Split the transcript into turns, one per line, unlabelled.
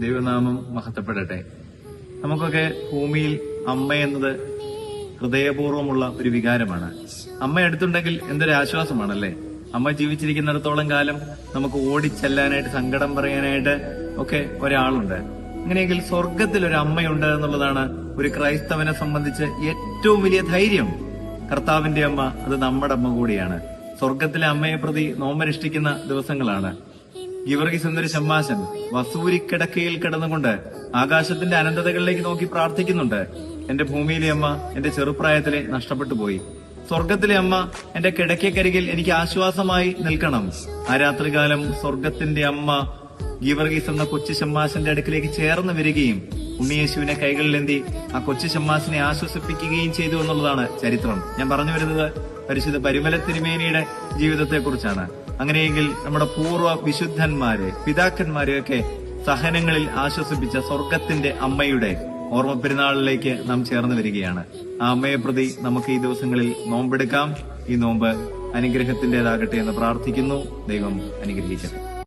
ദൈവനാമം മഹത്വപ്പെടട്ടെ. നമുക്കൊക്കെ ഭൂമിയിൽ അമ്മ എന്നത് ഹൃദയപൂർവമുള്ള ഒരു വികാരമാണ്. അമ്മ അടുത്തുണ്ടെങ്കിൽ എന്തൊരു ആശ്വാസമാണല്ലേ? അമ്മ ജീവിച്ചിരിക്കുന്നിടത്തോളം കാലം നമുക്ക് ഓടിച്ചെല്ലാനായിട്ട് സങ്കടം പറയാനായിട്ട് ഒക്കെ ഒരാളുണ്ട്. അങ്ങനെയെങ്കിൽ സ്വർഗത്തിൽ ഒരു അമ്മയുണ്ട് എന്നുള്ളതാണ് ഒരു ക്രൈസ്തവനെ സംബന്ധിച്ച് ഏറ്റവും വലിയ ധൈര്യം. കർത്താവിന്റെ അമ്മ അത് നമ്മുടെ അമ്മ കൂടിയാണ്. സ്വർഗത്തിലെ അമ്മയെ പ്രതി നോമനുഷ്ഠിക്കുന്ന ദിവസങ്ങളാണ്. ഗിവർഗീസ് എന്നൊരു ഷമ്മാശൻ വസൂരിക്കിടക്കയിൽ കിടന്നുകൊണ്ട് ആകാശത്തിന്റെ അനന്തതകളിലേക്ക് നോക്കി പ്രാർത്ഥിക്കുന്നുണ്ട്. എന്റെ ഭൂമിയിലെ അമ്മ എന്റെ ചെറുപ്രായത്തിലെ നഷ്ടപ്പെട്ടു പോയി. സ്വർഗത്തിലെ അമ്മ എന്റെ കിടക്കക്കരികിൽ എനിക്ക് ആശ്വാസമായി നിൽക്കണം. ആ രാത്രികാലം സ്വർഗത്തിന്റെ അമ്മ ഗീവർഗീസ് എന്ന കൊച്ചു ശമ്മാശന്റെ അടുക്കിലേക്ക് ചേർന്ന് വരികയും ഉണ്ണിയേശുവിനെ കൈകളിലെന്തി ആ കൊച്ചു ഷമ്മാസിനെ ആശ്വസിപ്പിക്കുകയും ചെയ്തു എന്നുള്ളതാണ് ചരിത്രം. ഞാൻ പറഞ്ഞു വരുന്നത് പരിശുദ്ധ പരിമല തിരുമേനിയുടെ ജീവിതത്തെക്കുറിച്ചാണ്. അങ്ങനെയെങ്കിൽ നമ്മുടെ പൂർവ വിശുദ്ധന്മാരെ പിതാക്കന്മാരെയൊക്കെ സഹനങ്ങളിൽ ആശ്വസിപ്പിച്ച സ്വർഗത്തിന്റെ അമ്മയുടെ ഓർമ്മ പെരുന്നാളിലേക്ക് നാം ചേർന്ന് വരികയാണ്. ആ അമ്മയെ പ്രതി നമുക്ക് ഈ ദിവസങ്ങളിൽ നോമ്പെടുക്കാം. ഈ നോമ്പ് അനുഗ്രഹത്തിന്റേതാകട്ടെ എന്ന് പ്രാർത്ഥിക്കുന്നു. ദൈവം അനുഗ്രഹിക്കട്ടെ.